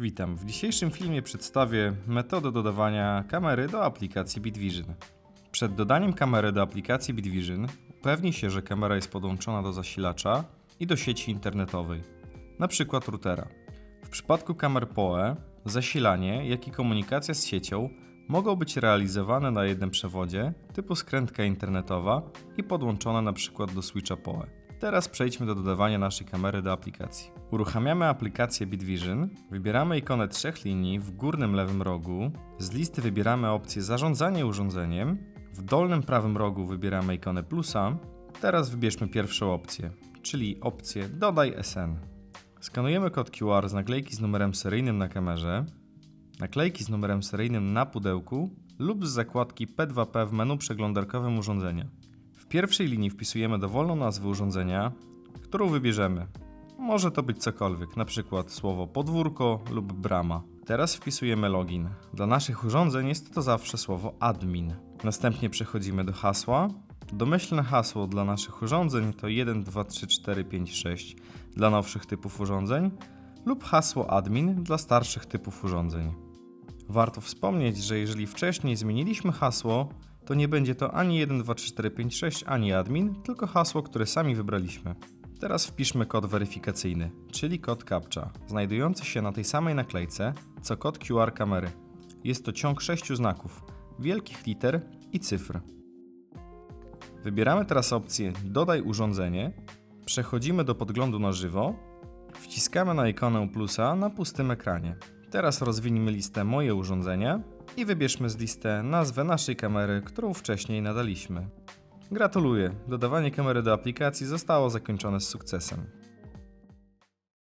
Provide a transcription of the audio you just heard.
Witam. W dzisiejszym filmie przedstawię metodę dodawania kamery do aplikacji BitVision. Przed dodaniem kamery do aplikacji BitVision upewnij się, że kamera jest podłączona do zasilacza i do sieci internetowej, przykład routera. W przypadku kamer PoE zasilanie, jak i komunikacja z siecią mogą być realizowane na jednym przewodzie typu skrętka internetowa i podłączone przykład do switcha PoE. Teraz przejdźmy do dodawania naszej kamery do aplikacji. Uruchamiamy aplikację BitVision, wybieramy ikonę trzech linii w górnym lewym rogu, z listy wybieramy opcję Zarządzanie urządzeniem, w dolnym prawym rogu wybieramy ikonę plusa. Teraz wybierzmy pierwszą opcję, czyli opcję Dodaj SN. Skanujemy kod QR z naklejki z numerem seryjnym na kamerze, naklejki z numerem seryjnym na pudełku lub z zakładki P2P w menu przeglądarkowym urządzenia. Pierwszej linii wpisujemy dowolną nazwę urządzenia, którą wybierzemy. Może to być cokolwiek, przykład słowo podwórko lub brama. Teraz wpisujemy login. Dla naszych urządzeń jest to zawsze słowo admin. Następnie przechodzimy do hasła. Domyślne hasło dla naszych urządzeń to 1, 2, 3, 4, 5, 6 dla nowszych typów urządzeń lub hasło admin dla starszych typów urządzeń. Warto wspomnieć, że jeżeli wcześniej zmieniliśmy hasło, to nie będzie to ani 1, 2, 3, 4, 5, 6, ani admin, tylko hasło, które sami wybraliśmy. Teraz wpiszmy kod weryfikacyjny, czyli kod CAPTCHA, znajdujący się na tej samej naklejce, co kod QR kamery. Jest to ciąg sześciu znaków, wielkich liter i cyfr. Wybieramy teraz opcję Dodaj urządzenie, przechodzimy do podglądu na żywo, wciskamy na ikonę plusa na pustym ekranie. Teraz rozwiniemy listę Moje urządzenia i wybierzmy z listy nazwę naszej kamery, którą wcześniej nadaliśmy. Gratuluję, dodawanie kamery do aplikacji zostało zakończone z sukcesem.